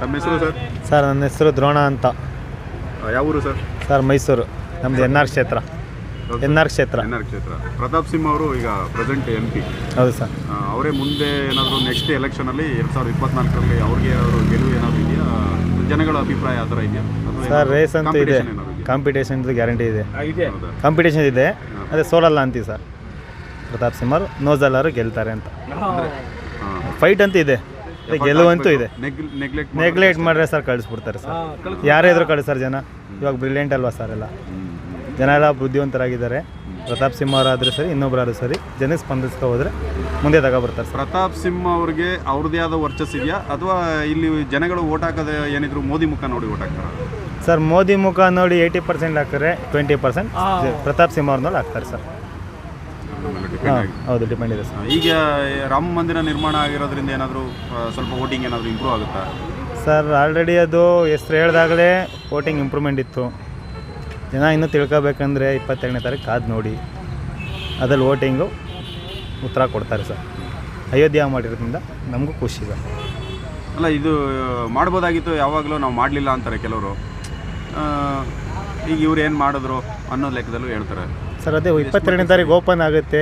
ತಮ್ಮ ಹೆಸರು sir? Sir ನನ್ನ ಹೆಸರು ದ್ರೋಣ ಅಂತ. ಯಾವ ಊರು ಸರ್? ಸರ್ ಮೈಸೂರು. ನಮ್ದು ಎನ್ ಆರ್ ಕ್ಷೇತ್ರ. ಎನ್ ಆರ್ ಕ್ಷೇತ್ರ. ಎನ್ ಆರ್ ಕ್ಷೇತ್ರ. ಪ್ರತಾಪ್ ಸಿಂಹ ಅವರು ಈಗ ಪ್ರೆಸೆಂಟ್ ಎಂ ಪಿ ಹೌದು ಸರ್. ಅವರೇ ಮುಂದೆ ಏನಾದರೂ ನೆಕ್ಸ್ಟ್ ಎಲೆಕ್ಷನಲ್ಲಿ ಎರಡು ಸಾವಿರದ ಇಪ್ಪತ್ನಾಲ್ಕರಲ್ಲಿ ಅವ್ರಿಗೆ ಅವರು ಗೆಲುವು ಏನಾದರೂ ಇದೆಯಾ? ಜನಗಳ ಅಭಿಪ್ರಾಯ ಆ ಥರ ಇದೆಯಾ? ಸರ್ ರೇಸ್ ಅಂತ ಇದೆ. ಕಾಂಪಿಟೇಷನ್ ಗ್ಯಾರಂಟಿ ಇದೆ ಹೌದಾ? ಕಾಂಪಿಟೇಷನ್ ಇದೆ. ಅದೇ ಸೋಲಲ್ಲ ಅಂತೀವಿ ಸರ್. ಪ್ರತಾಪ್ ಸಿಂಹರು ನೋಜಲ್ಲರು ಗೆಲ್ತಾರೆ ಅಂತ. ಫೈಟ್ ಅಂತ ಇದೆ. ಗೆಲುವಂತೂ ಇದೆ. ನೆಗ್- ನೆಗ್ಲೆಕ್ಟ್ ನೆಗ್ಲೆಕ್ಟ್ ಮಾಡಿದ್ರೆ ಸರ್ ಕಳಿಸ್ಬಿಡ್ತಾರೆ ಸರ್. ಯಾರೇ ಇದ್ರು ಕಳಿಸ್ತಾರೆ ಜನ. ಇವಾಗ ಬ್ರಿಲಿಯಂಟ್ ಅಲ್ವಾ ಸರ್ ಎಲ್ಲ? ಜನ ಎಲ್ಲ ಬುದ್ಧಿವಂತರಾಗಿದ್ದಾರೆ. ಪ್ರತಾಪ್ ಸಿಂಹ ಅವರಾದರೂ ಸರಿ ಇನ್ನೊಬ್ಬರಾದ್ರೂ ಸರಿ ಜನಕ್ಕೆ ಸ್ಪಂದಿಸ್ಕೊ ಹೋದ್ರೆ ಮುಂದೆ ತಗೊಬರ್ತಾರೆ ಬರ್ತಾರೆ ಪ್ರತಾಪ್ ಸಿಂಹ ಅವ್ರಿಗೆ ಅವ್ರದ್ದೇ ಆದ ವರ್ಚಸ್ ಇದೆಯಾ? ಅಥವಾ ಇಲ್ಲಿ ಜನಗಳು ಓಟ್ ಹಾಕೋದೇ ಏನಿದ್ರು ಮೋದಿ ಮುಖ ನೋಡಿ ಓಟ್ ಹಾಕ್ತಾರೆ? ಸರ್ ಮೋದಿ ಮುಖ ನೋಡಿ ಏಯ್ಟಿ ಪರ್ಸೆಂಟ್ ಹಾಕ್ತಾರೆ ಟ್ವೆಂಟಿ ಪರ್ಸೆಂಟ್ ಪ್ರತಾಪ್ ಸಿಂಹ ಅವ್ರನ್ನ ಹಾಕ್ತಾರೆ ಸರ್. ಹಾಂ ಹೌದು ಡಿಪೆಂಡ್ ಇದೆ ಸರ್ ಈಗ ರಾಮ ಮಂದಿರ ನಿರ್ಮಾಣ ಆಗಿರೋದ್ರಿಂದ ಏನಾದರೂ ಸ್ವಲ್ಪ ವೋಟಿಂಗ್ ಏನಾದರೂ ಇಂಪ್ರೂವ್ ಆಗುತ್ತಾ? ಸರ್ ಆಲ್ರೆಡಿ ಅದು ಹೆಸ್ರು ಹೇಳ್ದಾಗಲೇ ವೋಟಿಂಗ್ ಇಂಪ್ರೂವ್ಮೆಂಟ್ ಇತ್ತು. ಜನ ಇನ್ನೂ ತಿಳ್ಕೊಬೇಕಂದ್ರೆ ಇಪ್ಪತ್ತೆರಡನೇ ತಾರೀಕು ಕಾದು ನೋಡಿ. ಅದ್ರಲ್ಲಿ ವೋಟಿಂಗು ಉತ್ತರ ಕೊಡ್ತಾರೆ ಸರ್. ಅಯೋಧ್ಯೆ ಮಾಡಿರೋದ್ರಿಂದ ನಮಗೂ ಖುಷಿ ಇದೆ. ಅಲ್ಲ ಇದು ಮಾಡ್ಬೋದಾಗಿತ್ತು ಯಾವಾಗಲೂ ನಾವು ಮಾಡಲಿಲ್ಲ ಅಂತಾರೆ ಕೆಲವರು. ಈಗ ಇವ್ರು ಏನು ಮಾಡಿದ್ರು ಅನ್ನೋ ಲೆಕ್ಕದಲ್ಲೂ ಹೇಳ್ತಾರೆ. ಸರ್ ಅದೇ ಇಪ್ಪತ್ತೆರಡನೇ ತಾರೀಕು ಓಪನ್ ಆಗುತ್ತೆ.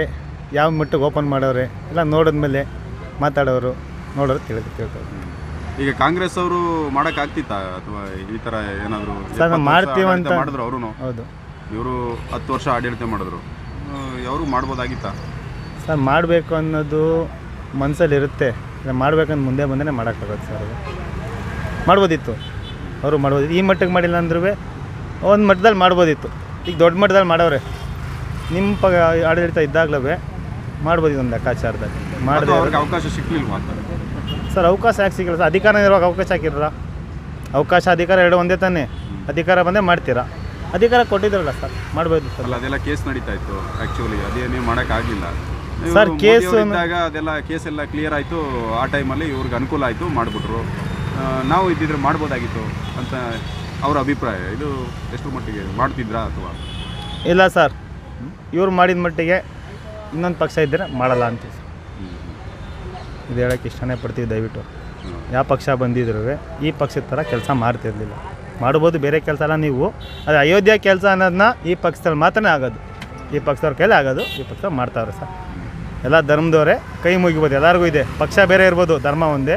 ಯಾವ ಮಟ್ಟಿಗೆ ಓಪನ್ ಮಾಡೋರೆ ಎಲ್ಲ ನೋಡಿದ್ಮೇಲೆ ಮಾತಾಡೋರು ನೋಡೋರು ತಿಳಿದು ತಿಳ್ಕೊಳ್ಳಿ ಈಗ ಕಾಂಗ್ರೆಸ್ ಅವರು ಮಾಡೋಕ್ಕಾಗ್ತಿತ್ತಾ ಅಥವಾ ಈ ಥರ ಏನಾದರೂ ಸರ್, ನಾವು ಮಾಡ್ತೀವಂತ- ಮಾಡಿದ್ರು ಅವರು ಹೌದು. ಇವರು ಹತ್ತು ವರ್ಷ ಆಡಳಿತ ಮಾಡಿದ್ರು. ಅವರು ಮಾಡ್ಬೋದಾಗಿತ್ತಾ? ಸರ್ ಮಾಡಬೇಕು ಅನ್ನೋದು ಮನಸ್ಸಲ್ಲಿ ಇರುತ್ತೆ. ಮಾಡ್ಬೇಕಂತ ಮುಂದೆ ಬಂದೇ ಮಾಡೋಕ್ಕಾಗುತ್ತೆ ಸರ್ ಅದು. ಮಾಡ್ಬೋದಿತ್ತು. ಅವರು ಮಾಡ್ಬೋದು. ಈ ಮಟ್ಟಕ್ಕೆ ಮಾಡಿಲ್ಲ ಅಂದ್ರೂ ಒಂದು ಮಟ್ಟದಲ್ಲಿ ಮಾಡ್ಬೋದಿತ್ತು. ಈಗ ದೊಡ್ಡ ಮಟ್ಟದಲ್ಲಿ ಮಾಡವ್ರೆ ನಿಮ್ಮ ಪ ಆಡಳಿತ ಇದ್ದಾಗಲೇ ಮಾಡ್ಬೋದು ಒಂದು ಲೆಕ್ಕಾಚಾರದಲ್ಲಿ ಅಥವಾ ಮಾಡಿದೆ ಅವ್ರಿಗೆ ಅವಕಾಶ ಸಿಕ್ಕಲಿಲ್ಲ ಅಂತ? ಸರ್ ಅವಕಾಶ ಯಾಕೆ ಸಿಕ್ಕಿಲ್ಲ ಸರ್ ಅಧಿಕಾರ ಇರುವಾಗ ಅವಕಾಶ ಹಾಕಿರಲ್ಲ. ಅವಕಾಶ ಅಧಿಕಾರ ಎರಡು ಒಂದೇ ತಾನೇ. ಅಧಿಕಾರ ಬಂದೇ ಮಾಡ್ತೀರಾ? ಅಧಿಕಾರ ಕೊಟ್ಟಿದ್ರಲ್ಲ ಸರ್ ಮಾಡ್ಬೋದು ಸರ್. ಅಲ್ಲ ಅದೆಲ್ಲ ಕೇಸ್ ನಡೀತಾ ಇತ್ತು ಆ್ಯಕ್ಚುಲಿ ಅದೇನೇ ಮಾಡೋಕ್ಕಾಗಿಲ್ಲ ಸರ್, ಕೇಸ್ ಇದ್ದಾಗ ಅದೆಲ್ಲ ಕೇಸ್ ಎಲ್ಲ ಕ್ಲಿಯರ್ ಆಯಿತು. ಆ ಟೈಮಲ್ಲಿ ಇವ್ರಿಗೆ ಅನುಕೂಲ ಆಯಿತು ಮಾಡಿಬಿಟ್ರು. ನಾವು ಇದ್ದಿದ್ರೆ ಮಾಡ್ಬೋದಾಗಿತ್ತು ಅಂತ ಅವರ ಅಭಿಪ್ರಾಯ. ಇದು ಎಷ್ಟು ಮಟ್ಟಿಗೆ ಮಾಡ್ತಿದ್ರಾ ಅಥವಾ? ಇಲ್ಲ ಸರ್ ಇವ್ರು ಮಾಡಿದ ಮಟ್ಟಿಗೆ ಇನ್ನೊಂದು ಪಕ್ಷ ಇದ್ದರೆ ಮಾಡಲ್ಲ ಅಂತ ಸರ್ ಇದು ಹೇಳೋಕ್ಕೆ ಇಷ್ಟನೇ ಪಡ್ತೀವಿ ದಯವಿಟ್ಟು. ಯಾವ ಪಕ್ಷ ಬಂದಿದ್ರು ಈ ಪಕ್ಷದ ಥರ ಕೆಲಸ ಮಾಡ್ತಿರ್ಲಿಲ್ಲ ಮಾಡ್ಬೋದು ಬೇರೆ ಕೆಲಸ ಎಲ್ಲ ನೀವು. ಅದು ಅಯೋಧ್ಯ ಕೆಲಸ ಅನ್ನೋದನ್ನ ಈ ಪಕ್ಷದಲ್ಲಿ ಮಾತ್ರನೇ ಆಗೋದು. ಈ ಪಕ್ಷದವ್ರ ಕೈಲೇ ಆಗೋದು ಈ ಪಕ್ಷ ಮಾಡ್ತಾವ್ರೆ ಸರ್. ಎಲ್ಲ ಧರ್ಮದವರೇ ಕೈ ಮುಗಿಬೋದು ಎಲ್ಲರಿಗೂ ಇದೆ. ಪಕ್ಷ ಬೇರೆ ಇರ್ಬೋದು ಧರ್ಮ ಒಂದೇ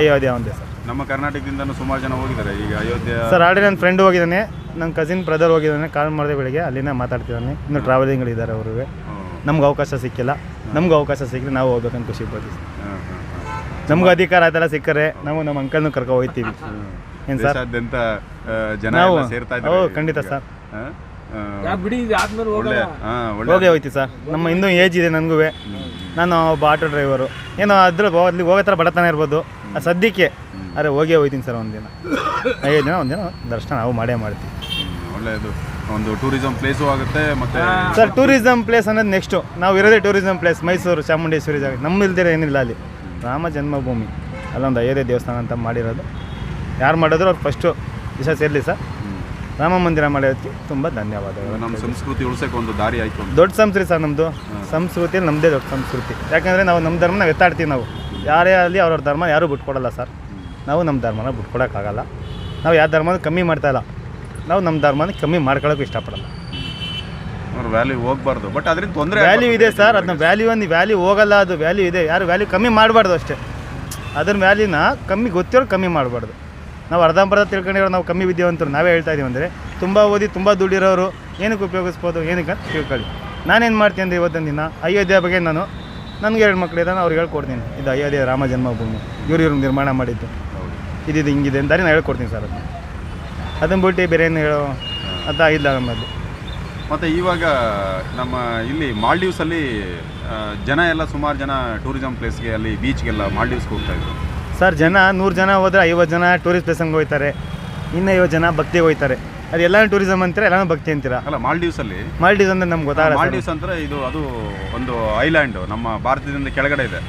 ಅಯೋಧ್ಯ ಒಂದೇ ಸರ್. ನಮ್ಮ ಕರ್ನಾಟಕದಿಂದ ಸುಮಾರು ಜನ ಹೋಗಿದ್ದಾರೆ. ಈಗ ಅಯೋಧ್ಯೆ ಸರ್ ಆಲ್ರೆಡಿ ನನ್ನ ಫ್ರೆಂಡ್ ಹೋಗಿದ್ದಾನೆ. ನನ್ನ ಕಸಿನ್ ಬ್ರದರ್ ಹೋಗಿದ್ದಾನೆ ಕಾಲ್ ಮಾಡಿದೆ ಬೆಳಿಗ್ಗೆ ಅಲ್ಲಿನೇ ಮಾತಾಡ್ತಿದ್ದಾನೆ. ಇನ್ನು ಟ್ರಾವೆಲಿಂಗ್ ಇದ್ದಾರೆ ಅವ್ರಿಗೆ ನಮ್ಗೆ ಅವಕಾಶ ಸಿಕ್ಕಿಲ್ಲ. ನಮ್ಗೆ ಅವಕಾಶ ಸಿಕ್ಕರೆ ನಾವು ಹೋಗ್ಬೇಕಂತ ಖುಷಿ ಪಡ್ತೀವಿ. ನಮ್ಗೆ ಅಧಿಕಾರ ಅದೆಲ್ಲ ಸಿಕ್ಕರೆ ನಾವು ನಮ್ಮ ಅಂಕಲ್ನು ಕರ್ಕೊ ಹೋಗ್ತೀವಿ ಏನು ಸರ್? ಜನ ಸೇರ್ತಾ ಇದ್ದಾರೆ ಖಂಡಿತ ಸರ್. ಹೋಗೇ ಹೋಯ್ತೀವಿ ಸರ್. ನಮ್ಮ ಇನ್ನೂ ಏಜ್ ಇದೆ ನನಗೂ ನಾನು ಒಬ್ಬ ಆಟೋ ಡ್ರೈವರು ಏನೋ ಅದ್ರ ಅಲ್ಲಿ ಹೋಗೋ ಥರ ಬಡತನ ಇರ್ಬೋದು. ಸದ್ಯಕ್ಕೆ ಅರೆ ಹೋಗೇ ಹೋಯ್ತೀನಿ ಸರ್ ಒಂದಿನ. ಐದು ದಿನ ಒಂದಿನ ದರ್ಶನ ನಾವು ಮಾಡೇ ಮಾಡ್ತೀವಿ. ಒಳ್ಳೆಯದು ಒಂದು ಟೂರಿಸಂ ಪ್ಲೇಸು ಆಗುತ್ತೆ ಮತ್ತೆ ಸರ್ ಟೂರಿಸಂ ಪ್ಲೇಸ್ ಅನ್ನೋದು ನೆಕ್ಸ್ಟು ನಾವು ಇರೋದೇ ಟೂರಿಸಂ ಪ್ಲೇಸ್ ಮೈಸೂರು ಚಾಮುಂಡೇಶ್ವರಿ ಜಾಗ. ನಮ್ಮ ಇಲ್ದಿರ ಏನಿಲ್ಲ ಅಲ್ಲಿ. ರಾಮ ಜನ್ಮಭೂಮಿ. ಅಲ್ಲೊಂದು ಅಯೋಧ್ಯೆ ದೇವಸ್ಥಾನ ಅಂತ ಮಾಡಿರೋದು. ಯಾರು ಮಾಡಿದ್ರು ಅವ್ರು ಫಸ್ಟು ದಿಶ ಸೇರಲಿ ಸರ್ ರಾಮ ಮಂದಿರ ಮಾಡೋದಕ್ಕೆ ತುಂಬ ಧನ್ಯವಾದಗಳು. ನಮ್ಮ ಸಂಸ್ಕೃತಿ ಉಳಿಸೋಕೆ ಒಂದು ದಾರಿ ಆಯಿತು ದೊಡ್ಡ ಸಂಸ್ಕೃತಿ ಸರ್ ನಮ್ಮದು ಸಂಸ್ಕೃತಿಯಲ್ಲಿ ನಮ್ಮದೇ ದೊಡ್ಡ ಸಂಸ್ಕೃತಿ. ಯಾಕಂದರೆ ನಾವು ನಮ್ಮ ಧರ್ಮನ ಎತ್ತಾಡ್ತೀವಿ ನಾವು. ಯಾರೇ ಆಗಲಿ ಅವ್ರವ್ರ ಧರ್ಮ ಯಾರೂ ಬಿಟ್ಕೊಡಲ್ಲ ಸರ್ ನಾವು ನಮ್ಮ ಧರ್ಮನ ಬಿಟ್ಕೊಡೋಕ್ಕಾಗಲ್ಲ. ನಾವು ಯಾವ ಧರ್ಮನೂ ಕಮ್ಮಿ ಮಾಡ್ತಾ ಇಲ್ಲ. ನಾವು ನಮ್ಮ ಧರ್ಮನ ಕಮ್ಮಿ ಮಾಡ್ಕೊಳ್ಳೋಕೆ ಇಷ್ಟಪಡಲ್ಲ. ಅವ್ರು ವ್ಯಾಲ್ಯೂ ಹೋಗ್ಬಾರ್ದು. ಬಟ್ ಅದರಿಂದ ತೊಂದರೆ ವ್ಯಾಲ್ಯೂ ಇದೆ ಸರ್ ಅದನ್ನ ವ್ಯಾಲ್ಯೂ ಒಂದು ವ್ಯಾಲ್ಯೂ ಹೋಗಲ್ಲ ಅದು ವ್ಯಾಲ್ಯೂ ಇದೆ. ಯಾರು ವ್ಯಾಲ್ಯೂ ಕಮ್ಮಿ ಮಾಡಬಾರ್ದು ಅಷ್ಟೇ. ಅದ್ರ ವ್ಯಾಲ್ಯೂನ ಕಮ್ಮಿ ಗೊತ್ತಿರೋ ಕಮ್ಮಿ ಮಾಡಬಾರ್ದು. ನಾವು ಅರ್ಧಂಬರ್ಧ ತಿಳ್ಕೊಂಡಿರೋ ನಾವು ಕಮ್ಮಿ ವಿದ್ಯಾವಂತರು ನಾವೇ ಹೇಳ್ತಾ ಇದೀವಿ ಅಂದರೆ ತುಂಬ ಓದಿ ತುಂಬ ದುಡ್ಡಿರೋರು ಏನಕ್ಕೆ ಉಪಯೋಗಿಸ್ಬೋದು ಏನಕ್ಕೆ ಅಂತ ತಿಳ್ಕೊಳ್ಳಿ. ನಾನೇನು ಮಾಡ್ತೀನಿ ಅಂದರೆ ಇವತ್ತಿನ ದಿನ ಅಯೋಧ್ಯೆ ಬಗ್ಗೆ ನಾನು ನನಗೆ ಎರಡು ಮಕ್ಕಳಿದ್ದಾನೆ ಅವ್ರಿಗೆ ಹೇಳ್ಕೊಡ್ತೀನಿ. ಇದು ಅಯೋಧ್ಯೆ ರಾಮ ಜನ್ಮಭೂಮಿ. ಇವ್ರು ಇವ್ರು ನಿರ್ಮಾಣ ಮಾಡಿದ್ದು. ಇದಿದು ಹಿಂಗಿದೆ ಅಂತಾರೆ ನಾನು ಹೇಳ್ಕೊಡ್ತೀನಿ ಸರ್ ಅದನ್ನ. ಅದನ್ನ ಬಿಟ್ಟು ಬೇರೆ ಏನು ಹೇಳೋ ಅಂತ ಇಲ್ಲ ನಮ್ಮಲ್ಲಿ ಮತ್ತೆ ಇವಾಗ ನಮ್ಮ ಇಲ್ಲಿ ಮಾಲ್ಡೀವ್ಸ್ ಅಲ್ಲಿ ಜನ ಎಲ್ಲ ಸುಮಾರು ಜನ ಟೂರಿಸಂ ಪ್ಲೇಸ್ಗೆ ಅಲ್ಲಿ ಬೀಚ್ಗೆಲ್ಲ ಮಾಲ್ಡೀವ್ಸ್ಗೆ ಹೋಗ್ತಾ ಇದ್ರು. ಸರ್ ಜನ ನೂರು ಜನ ಹೋದ್ರೆ ಐವತ್ತು ಜನ ಟೂರಿಸ್ಟ್ ಪ್ಲೇಸಂಗೆ ಹೋಗ್ತಾರೆ. ಇನ್ನೂ ಐವತ್ತು ಜನ ಭಕ್ತಿ ಹೋಗ್ತಾರೆ. ಅದು ಎಲ್ಲ ಟೂರಿಸಮ್ ಅಂತಾರೆ ಎಲ್ಲ ಭಕ್ತಿ ಅಂತೀರ? ಅಲ್ಲ ಮಾಲ್ಡೀವ್ಸ್ ಅಲ್ಲಿ ಮಾಲ್ಡೀವ್ಸ್ ಅಂದ್ರೆ ನಮ್ಗೆ ಗೊತ್ತಾಗಲ್ಲ. ಮಾಲ್ಡೀವ್ಸ್ ಅಂದ್ರೆ ಇದು ಅದು ಒಂದು ಐಲ್ಯಾಂಡ್ ನಮ್ಮ ಭಾರತದಿಂದ ಕೆಳಗಡೆ ಇದೆ.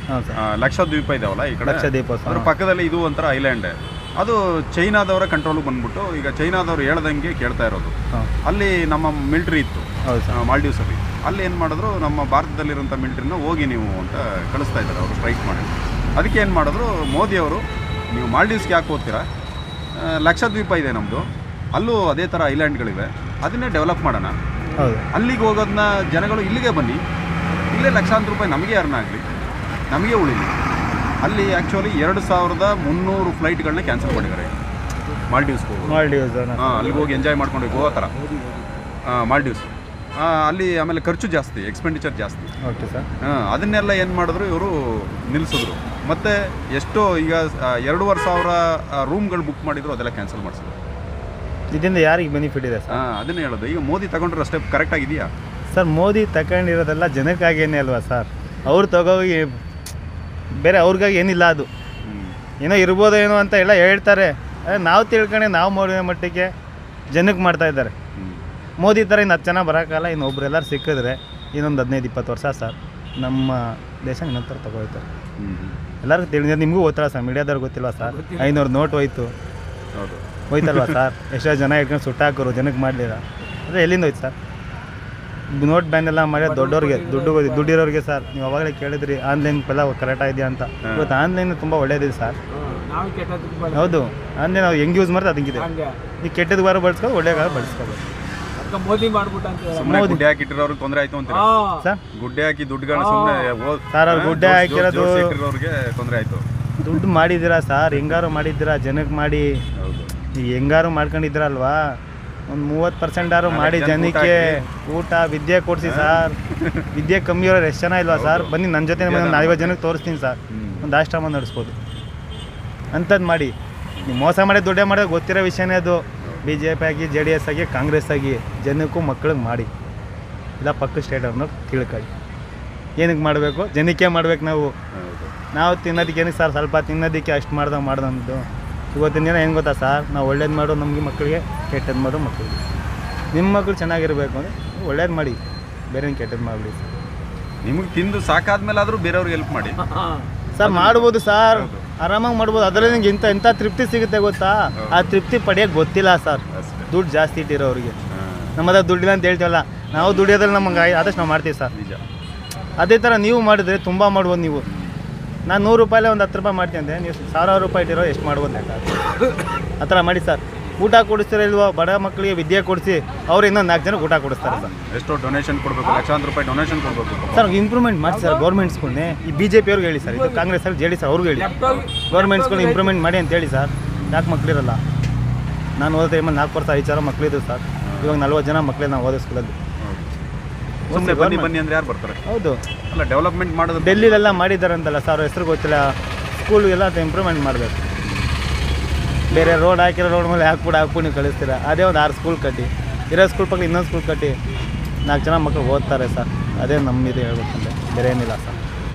ಲಕ್ಷದ್ವೀಪ ಇದಾವಲ್ಲ ಈ ಕಡೆ? ಲಕ್ಷದ್ವೀಪ ಅದ್ರ ಪಕ್ಕದಲ್ಲಿ ಇದು ಒಂಥರ ಐಲ್ಯಾಂಡ್. ಅದು ಚೈನಾದವರ ಕಂಟ್ರೋಲ್ಗೆ ಬಂದ್ಬಿಟ್ಟು ಈಗ ಚೈನಾದವ್ರು ಹೇಳ್ದಂಗೆ ಕೇಳ್ತಾ ಇರೋದು. ಅಲ್ಲಿ ನಮ್ಮ ಮಿಲ್ಟ್ರಿ ಇತ್ತು. ಮಾಲ್ಡೀವ್ಸಲ್ಲಿ ಮಾಲ್ಡೀವ್ಸ್ ಅಲ್ಲಿ. ಅಲ್ಲಿ ಏನು ಮಾಡಿದ್ರು ನಮ್ಮ ಭಾರತದಲ್ಲಿರುವಂಥ ಮಿಲ್ಟ್ರಿನ ಹೋಗಿ ನೀವು ಅಂತ ಕಳಿಸ್ತಾ ಇದ್ದಾರೆ ಅವರು ಸ್ಟ್ರೈಕ್ ಮಾಡಿ. ಅದಕ್ಕೆ ಏನು ಮಾಡಿದ್ರು ಮೋದಿ ಅವರು ನೀವು ಮಾಲ್ಡೀವ್ಸ್ಗೆ ಯಾಕೆ ಹೋಗ್ತೀರಾ? ಲಕ್ಷದ್ವೀಪ ಇದೆ ನಮ್ಮದು ಅಲ್ಲೂ ಅದೇ ಥರ ಐಲ್ಯಾಂಡ್ಗಳಿವೆ ಅದನ್ನೇ ಡೆವಲಪ್ ಮಾಡೋಣ. ಹೌದು. ಅಲ್ಲಿಗೆ ಹೋಗೋದನ್ನ ಜನಗಳು ಇಲ್ಲಿಗೆ ಬನ್ನಿ. ಇಲ್ಲೇ ಲಕ್ಷಾಂತರ ರೂಪಾಯಿ ನಮಗೆ ಅರ್ನ ಆಗಲಿ ನಮಗೆ ಉಳಿಲಿ. ಅಲ್ಲಿ ಆ್ಯಕ್ಚುಲಿ ಎರಡು ಸಾವಿರದ ಮುನ್ನೂರು ಫ್ಲೈಟ್ಗಳನ್ನ ಕ್ಯಾನ್ಸಲ್ ಮಾಡಿದ್ದಾರೆ. ಮಾಲ್ಡೀವ್ಸ್ ಮಾಲ್ಡೀವ್ಸ್ ಹಾಂ ಅಲ್ಲಿಗೆ ಹೋಗಿ ಎಂಜಾಯ್ ಮಾಡ್ಕೊಂಡು ಗೋವಾ ಥರ. ಮಾಲ್ಡೀವ್ಸ್ ಅಲ್ಲಿ ಆಮೇಲೆ ಖರ್ಚು ಜಾಸ್ತಿ ಎಕ್ಸ್ಪೆಂಡಿಚರ್ ಜಾಸ್ತಿ. ಓಕೆ ಸರ್ ಹಾಂ ಅದನ್ನೆಲ್ಲ ಏನು ಮಾಡಿದ್ರು ಇವರು ನಿಲ್ಲಿಸಿದ್ರು ಮತ್ತು ಎಷ್ಟೋ ಈಗ ಎರಡೂವರೆ ಸಾವಿರ ರೂಮ್ಗಳು ಬುಕ್ ಮಾಡಿದ್ರು ಅದೆಲ್ಲ ಕ್ಯಾನ್ಸಲ್ ಮಾಡಿಸಿದ್ರು. ಇದರಿಂದ ಯಾರಿಗೆ ಬೆನಿಫಿಟ್ ಇದೆ ಸರ್ ಹಾಂ ಅದನ್ನೇ ಹೇಳೋದು. ಈಗ ಮೋದಿ ತಗೊಂಡ್ರೆ ಸ್ಟೆಪ್ ಕರೆಕ್ಟಾಗಿದೆಯಾ ಸರ್ ಮೋದಿ ತಗೊಂಡಿರೋದೆಲ್ಲ ಜನಕ್ಕಾಗೇನೆ ಅಲ್ವಾ ಸರ್ ಅವ್ರು ತಗೋಗಿ ಬೇರೆ ಅವ್ರಿಗಾಗಿ ಏನಿಲ್ಲ ಅದು. ಏನೋ ಇರ್ಬೋದು ಏನೋ ಅಂತ ಎಲ್ಲ ಹೇಳ್ತಾರೆ. ನಾವು ತಿಳ್ಕೊಂಡೆ ನಾವು ಮಾಡಿದ ಮಟ್ಟಿಗೆ ಜನಕ್ಕೆ ಮಾಡ್ತಾ ಇದ್ದಾರೆ. ಮೋದಿ ಥರ ಇನ್ನು ಹತ್ತು ಜನ ಬರೋಕ್ಕಲ್ಲ ಇನ್ನು ಒಬ್ರು ಎಲ್ಲರೂ ಸಿಕ್ಕಿದ್ರೆ ಇನ್ನೊಂದು ಹದಿನೈದು ಇಪ್ಪತ್ತು ವರ್ಷ ಸರ್. ನಮ್ಮ ದೇಶ ಇನ್ನೊಂದು ಥರ ತೊಗೊಳ್ತಾರೆ ಎಲ್ಲರಿಗೂ ತಿಳಿದ ನಿಮಗೂ ಗೊತ್ತಲ್ಲ ಸರ್ ಮೀಡಿಯಾದವ್ರು ಗೊತ್ತಿಲ್ವಾ ಸರ್? ಐನೂರು ನೋಟ್ ಹೋಯ್ತು. ಹೋಯ್ತಲ್ವಾ ಸರ್? ಎಷ್ಟೋ ಜನ ಇಟ್ಕೊಂಡು ಸುಟ್ಟಾಕೋರು ಜನಕ್ಕೆ ಮಾಡಲಿಲ್ಲ. ಅದೇ ಎಲ್ಲಿಂದ ಹೋಯ್ತು ಸರ್? ನೋಟ್ ಬ್ಯಾನ್ ಎಲ್ಲ ಮಾಡಿ ದೊಡ್ಡವ್ರಿಗೆ ದುಡ್ಡು ದುಡ್ಡಿರೋರಿಗೆ ಸರ್ ನೀವು ಅವಾಗಲೇ ಕೇಳಿದ್ರಿ ಆನ್ಲೈನ್ ಎಲ್ಲ ಕರೆಕ್ಟ್ ಇದೆಯಾ ಅಂತ. ಇವತ್ತು ಆನ್ಲೈನ್ ತುಂಬ ಒಳ್ಳೇದಿದೆ ಸರ್ ಹೌದು ಆನ್ಲೈನ್ ನಾವು ಹೆಂಗೆ ಯೂಸ್ ಮಾಡಿದ್ರೆ ಅದಕ್ಕಿದೆ ಹಂಗೆ. ನೀವು ಕೆಟ್ಟದ್ದು ಬಾರ ಬಳಸ್ಕೊಂಡು ಒಳ್ಳೆ ಬಳಸ್ಕೋಬೋದು. ಅದಕ್ಕೆ ಮೋದಿ ಮಾಡ್ಬಿಟ್ಟ ಅಂತ ಸುಮ್ಮನೆ ಗುಡ್ಡೆ ಹಾಕಿಟ್ಟಿರೋರ್ಗೆ ತೊಂದರೆ ಆಯ್ತು ಅಂತ ಸರ್ ಗುಡ್ಡೆ ಹಾಕಿ ದುಡ್ಡುಗಳನ್ನ ಸುಮ್ಮನೆ ಸರ್, ಅವ್ರು ಗುಡ್ಡೆ ಹಾಕಿರೋದು- ತೊಂದರೆ ಆಯ್ತು. ದುಡ್ಡು ಮಾಡಿದ್ದೀರಾ ಸರ್ ಹೆಂಗಾರು ಮಾಡಿದ್ದೀರಾ? ಜನಕ್ಕೆ ಮಾಡಿ. ಹೆಂಗಾರು ಮಾಡ್ಕೊಂಡಿದ್ದೀರಲ್ವಾ ಒಂದು ಮೂವತ್ತು ಪರ್ಸೆಂಟ್ ಪರ್ಸೆಂಟಾರು ಮಾಡಿ ಜನಕ್ಕೆ ಊಟ ವಿದ್ಯೆ ಕೊಡಿಸಿ ಸರ್. ವಿದ್ಯೆ ಕಮ್ಮಿ ಇರೋರು ಎಷ್ಟು ಜನ ಇಲ್ವಾ ಸರ್? ಬನ್ನಿ ನನ್ನ ಜೊತೆ ಒಂದು ಐವತ್ತು ಜನಕ್ಕೆ ತೋರಿಸ್ತೀನಿ ಸರ್. ಒಂದು ಆಶ್ರಮ ನಡೆಸ್ಬೋದು. ಅಂಥದ್ದು ಮಾಡಿ. ನೀವು ಮೋಸ ಮಾಡಿ ದುಡ್ಡೇ ಮಾಡೋದು ಗೊತ್ತಿರೋ ವಿಷಯನೇ ಅದು. ಬಿ ಜೆ ಪಿ ಆಗಿ ಜೆ ಡಿ ಎಸ್ ಆಗಿ ಕಾಂಗ್ರೆಸ್ ಆಗಿ ಜನಕ್ಕೂ ಮಕ್ಕಳಿಗೆ ಮಾಡಿ. ಇಲ್ಲ ಪಕ್ಕ ಸ್ಟೇಟ್ ಅವ್ರನ್ನ ತಿಳ್ಕೊಳ್ಳಿ. ಏನಕ್ಕೆ ಮಾಡಬೇಕು? ಜನಕ್ಕೆ ಮಾಡ್ಬೇಕು ನಾವು. ನಾವು ತಿನ್ನೋದಕ್ಕೆ ಏನಕ್ಕೆ ಸರ್ ಸ್ವಲ್ಪ ತಿನ್ನೋದಕ್ಕೆ ಅಷ್ಟು ಮಾಡ್ದಂಗೆ ಮಾಡ್ದಂದು. ಇವತ್ತಿನ ದಿನ ಏನು ಗೊತ್ತಾ ಸರ್? ನಾವು ಒಳ್ಳೇದು ಮಾಡೋ ನಮಗೆ ಮಕ್ಕಳಿಗೆ ಕೆಟ್ಟದ್ದು ಮಾಡೋ ಮಕ್ಕಳಿಗೆ ನಿಮ್ಮ ಮಕ್ಕಳು ಚೆನ್ನಾಗಿರಬೇಕು ಅಂದರೆ ಒಳ್ಳೇದು ಮಾಡಿ. ಬೇರೆ ಕೆಟ್ಟದ್ದು ಮಾಡಬೇಡಿ ನಿಮಗೆ ತಿಂದು ಸಾಕಾದ್ಮೇಲೆ ಆದರೂ ಬೇರೆಯವ್ರಿಗೆ ಹೆಲ್ಪ್ ಮಾಡಿ. ಸರ್ ಮಾಡ್ಬೋದು ಸರ್. ಆರಾಮಾಗಿ ಮಾಡ್ಬೋದು. ಅದರಲ್ಲಿ ನಿಮ್ಗೆ ಇಂಥ ಇಂಥ ತೃಪ್ತಿ ಸಿಗುತ್ತೆ ಗೊತ್ತಾ? ಆ ತೃಪ್ತಿ ಪಡೆಯೋಕ್ಕೆ ಗೊತ್ತಿಲ್ಲ ಸರ್. ಅಷ್ಟೇ. ದುಡ್ಡು ಜಾಸ್ತಿ ಇಟ್ಟಿರೋರಿಗೆ. ಅವ್ರಿಗೆ ನಮ್ಮ ಹತ್ರ ದುಡ್ಡಿಲ್ಲ ಅಂತ ಹೇಳ್ತೀವಲ್ಲ ನಾವು ದುಡಿಯೋದ್ರಲ್ಲಿ ನಮಗೆ ಆದಷ್ಟು ನಾವು ಮಾಡ್ತೀವಿ ಸರ್. ನಿಜ. ಅದೇ ಥರ ನೀವು ಮಾಡಿದ್ರೆ ತುಂಬ ಮಾಡ್ಬೋದು ನೀವು. ನಾನು ನೂರು ರೂಪಾಯಿಲೆ ಒಂದು ಹತ್ತು ರೂಪಾಯಿ ಮಾಡ್ತೀನಿ ಅಂದರೆ ನೀವು ಸಾವಿರಾರು ರೂಪಾಯಿ ಇಟ್ಟಿರೋ ಎಷ್ಟು ಮಾಡ್ಬೋದು ಲೆಕ್ಕ ಆ ಥರ ಮಾಡಿ ಸರ್. ಊಟ ಕೊಡಿಸ್ತೀರ ಇಲ್ವೋ ಬಡ ಮಕ್ಕಳಿಗೆ ವಿದ್ಯೆ ಕೊಡಿಸಿ ಅವ್ರು ಇನ್ನೊಂದು ನಾಲ್ಕು ಜನ ಊಟ ಕೊಡಿಸ್ತಾರೆ ಸರ್. ಎಷ್ಟೋ ಡೊನೇಷನ್ ಕೊಡಬೇಕು ಲಕ್ಷಾಂತರ ರೂಪಾಯಿ ಡೊನೇಷನ್ ಕೊಡಬೇಕು. ಸರ್ ಇಂಪ್ರೂವ್ಮೆಂಟ್ ಮಾಡಿ ಸರ್ ಗೌರ್ಮೆಂಟ್ಸ್ಗಳನ್ನೇ ಈ ಬಿ ಜೆ ಪಿಯವ್ರಿಗೆ ಹೇಳಿ ಸರ್ ಇದು Congress sir J D sir ಅವ್ರಿಗೆ ಹೇಳಿ. ಗೌರ್ಮೆಂಟ್ ಸ್ಕೂಲ್ ಇಂಪ್ರೂವ್ಮೆಂಟ್ ಮಾಡಿ ಅಂತ ಹೇಳಿ ಸರ್. ಯಾಕೆ ಮಕ್ಕಳಿರಲ್ಲ ನಾನು ಓದಿದ್ರೆ ಟೈಮಲ್ಲಿ ನಾಲ್ಕು ವರ್ಷ ಐದು ಸಾವಿರ ಮಕ್ಕಳಿದ್ರು ಸರ್. ಇವಾಗ ನಲ್ವತ್ತು ಜನ ಮಕ್ಕಳೇ ನಾವು ಓದೋ ಸ್ಕೂಲಲ್ಲಿ ಸುಮ್ಮನೆ ಬನ್ನಿ ಬನ್ನಿ ಅಂದ್ರೆ ಯಾರು ಬರ್ತಾರೆ? ಹೌದು. ಅಲ್ಲ ಡೆವಲಪ್ಮೆಂಟ್ ಮಾಡೋದು ಡೆಲ್ಲಿಲೆಲ್ಲ ಮಾಡಿದಾರಂತಲ್ಲ ಅಂತಲ್ಲ ಸರ್ ಹೆಸರು ಗೊತ್ತಿಲ್ಲ. ಸ್ಕೂಲ್ಗೆಲ್ಲ ಇಂಪ್ರೂವ್ಮೆಂಟ್ ಮಾಡಬೇಕು. ಬೇರೆ ರೋಡ್ ಹಾಕಿರೋ ರೋಡ್ ಮೇಲೆ ಹಾಕ್ಬಿಟ್ಟು ಹಾಕ್ಬಿಟ್ಟು ನೀವು ಕಳಿಸ್ತೀರಾ. ಅದೇ ಒಂದು ಆರು ಸ್ಕೂಲ್ ಕಟ್ಟಿ. ಇರೋ ಸ್ಕೂಲ್ ಪಕ್ಕ ಇನ್ನೊಂದು ಸ್ಕೂಲ್ ಕಟ್ಟಿ. ನಾಲ್ಕು ಜನ ಮಕ್ಕಳು ಓದ್ತಾರೆ ಸರ್. ಅದೇ ನಮ್ಮಿದೆ ಹೇಳ್ಬೇಕಂದ್ರೆ. ಬೇರೆ ಏನಿಲ್ಲ ಸರ್.